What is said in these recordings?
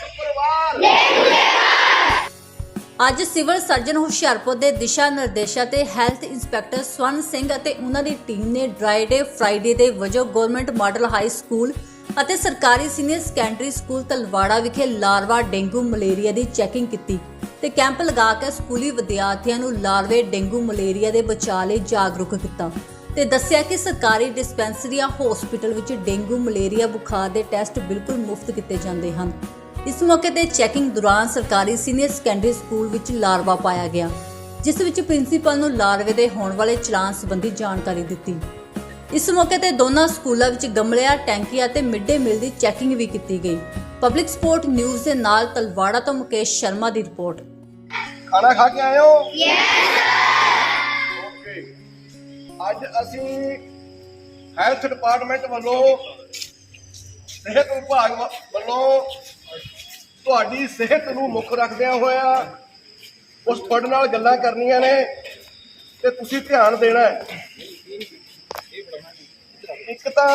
ਸ਼ੁੱਕਰਵਾਰ ਅੱਜ civil surgeon Hoshiarpur ਦੇ ਦਿਸ਼ਾ ਨਿਰਦੇਸ਼ਾਂ ਤੇ ਹੈਲਥ ਇੰਸਪੈਕਟਰ ਸਵਰਨ ਸਿੰਘ ਅਤੇ ਉਹਨਾਂ ਦੀ ਟੀਮ ਨੇ ਡਰਾਈ ਡੇ ਫਰਾਈਡੇ ਦੇ ਵਜੋਂ ਗਵਰਨਮੈਂਟ ਮਾਡਲ ਹਾਈ ਸਕੂਲ ਅਤੇ ਸਰਕਾਰੀ ਸੀਨੀਅਰ ਸੈਕੰਡਰੀ ਸਕੂਲ ਤਲਵਾੜਾ ਵਿਖੇ ਲਾਰਵਾ ਡੇਂਗੂ ਮਲੇਰੀਆ ਦੀ ਚੈਕਿੰਗ ਕੀਤੀ ਤੇ ਕੈਂਪ ਲਗਾ ਕੇ ਸਕੂਲੀ ਵਿਦਿਆਰਥੀਆਂ ਨੂੰ ਲਾਰਵੇ ਡੇਂਗੂ ਮਲੇਰੀਆ ਦੇ ਬਚਾਅ ਲਈ ਜਾਗਰੂਕ ਕੀਤਾ। ਤੇ ਦੱਸਿਆ ਕਿ ਸਰਕਾਰੀ ਡਿਸਪੈਂਸਰੀਆਂ ਹਸਪੀਟਲ ਵਿੱਚ ਡੇਂਗੂ ਮਲੇਰੀਆ ਬੁਖਾਰ ਦੇ ਟੈਸਟ ਬਿਲਕੁਲ ਮੁਫਤ ਕੀਤੇ ਜਾਂਦੇ ਹਨ। ਇਸ ਮੌਕੇ ਤੇ ਚੈਕਿੰਗ ਦੌਰਾਨ ਸਰਕਾਰੀ ਸੀਨੀਅਰ ਸੈਕੰਡਰੀ ਸਕੂਲ ਵਿੱਚ ਲਾਰਵਾ ਪਾਇਆ ਗਿਆ ਜਿਸ ਵਿੱਚ ਪ੍ਰਿੰਸੀਪਲ ਨੂੰ ਲਾਰਵੇ ਦੇ ਹੋਣ ਵਾਲੇ ਚਲਾਨ ਸੰਬੰਧੀ ਜਾਣਕਾਰੀ ਦਿੱਤੀ। ਇਸ ਮੌਕੇ ਤੇ ਦੋਨਾਂ ਸਕੂਲਾਂ ਵਿੱਚ ਗਮਲਿਆਂ ਟੈਂਕੀਆਂ ਤੇ ਮਿੱਡੇ ਮਿਲ ਦੀ ਚੈਕਿੰਗ ਵੀ ਕੀਤੀ ਗਈ। ਪਬਲਿਕ ਸਪੋਰਟ ਨਿਊਜ਼ ਦੇ ਨਾਲ ਤਲਵਾੜਾ ਤੋਂ ਮੁਕੇਸ਼ ਸ਼ਰਮਾ ਦੀ ਰਿਪੋਰਟ। ਖਾਣਾ ਖਾ ਕੇ ਆਏ ਹੋ ਅੱਜ ਅਸੀਂ ਹੈਲਥ ਡਿਪਾਰਟਮੈਂਟ ਵੱਲੋਂ ਸਿਹਤ ਵਿਭਾਗ ਵ- ਵੱਲੋਂ ਤੁਹਾਡੀ ਸਿਹਤ ਨੂੰ ਮੁੱਖ ਰੱਖਦਿਆਂ ਹੋਇਆ ਉਸ ਤੁਹਾਡੇ ਨਾਲ ਗੱਲਾਂ ਕਰਨੀਆਂ ਨੇ ਤੇ ਤੁਸੀਂ ਧਿਆਨ ਦੇਣਾ ਹੈ। ਇੱਕ ਤਾਂ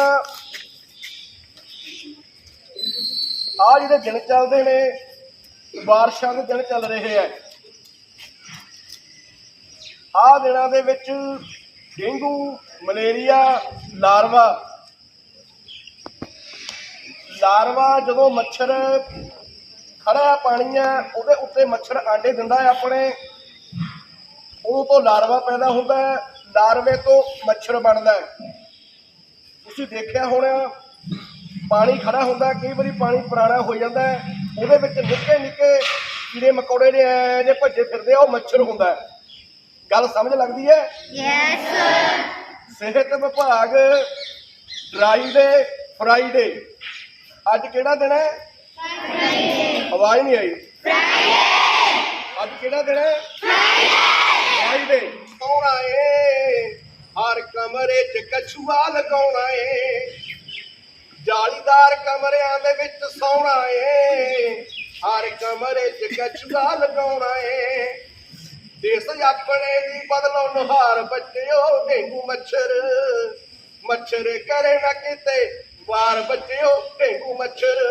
ਆ ਜਿਹੜੇ ਦਿਨ ਚੱਲਦੇ ਨੇ ਬਾਰਿਸ਼ਾਂ ਦੇ ਦਿਨ ਚੱਲ ਰਹੇ ਆ ਆ ਦਿਨਾਂ ਦੇ ਵਿੱਚ ਡੇਂਗੂ, ਮਲੇਰੀਆ, ਲਾਰਵਾ। ਲਾਰਵਾ ਜਦੋਂ ਮੱਛਰ ਖੜਾ ਪਾਣੀ ਹੈ, ਉਹਦੇ ਉੱਤੇ ਮੱਛਰ ਆਂਡੇ ਦਿੰਦਾ ਹੈ ਆਪਣੇ। ਉਹ ਤੋਂ ਲਾਰਵਾ ਪੈਦਾ ਹੁੰਦਾ ਹੈ, ਲਾਰਵੇ ਤੋਂ ਮੱਛਰ ਬਣਦਾ ਹੈ। ਤੁਸੀਂ ਦੇਖਿਆ ਹੋਣਾ, ਪਾਣੀ ਖੜਾ ਹੁੰਦਾ ਕਈ ਵਾਰੀ ਪਾਣੀ ਪੁਰਾਣਾ ਹੋ ਜਾਂਦਾ ਹੈ। ਉਹਦੇ ਵਿੱਚ ਨਿੱਕੇ ਨਿੱਕੇ ਕੀੜੇ ਮਕੌੜੇ ਨੇ ਐ ਜੇ ਭੱਜੇ ਫਿਰਦੇ ਆ, ਉਹ ਮੱਛਰ ਹੁੰਦਾ ਹੈ। ਗੱਲ ਸਮਝ ਲੱਗਦੀ ਹੈ? ਯੈਸ ਸਰ ਸਿਹਤ ਵਿਭਾਗ ਡਰਾਈ ਡੇ ਫਰਾਈਡੇ। ਅੱਜ ਕਿਹੜਾ ਦਿਨ ਹੈ? ਆਵਾਜ਼ ਨਹੀਂ ਆਈ। ਅੱਜ ਕਿਹੜਾ ਦਿਨ ਹੈ? ਫਰਾਈਡੇ ਸੋਹਣਾ ਏ ਹਰ ਕਮਰੇ 'ਚ ਕਛੂਆ ਲਗਾਉਣਾ ਏ ਜਾਲੀਦਾਰ ਕਮਰਿਆਂ ਦੇ ਵਿੱਚ ਸੌਣਾ ਏ ਹਰ ਕਮਰੇ 'ਚ ਕਛੂਆ ਲਗਾਉਣਾ ਏ ਦੇਸ ਆਪਣੇ ਦੀ ਬਦਲੋ ਨੁਹਾਰ ਬੱਚਿਓ, ਡੇਂਗੂ ਮੱਛਰ। ਮੱਛਰ ਕਰੇ ਨਾ ਕਿਤੇ, ਵਾਰ ਬੱਚਿਓ, ਡੇਂਗੂ ਮੱਛਰ।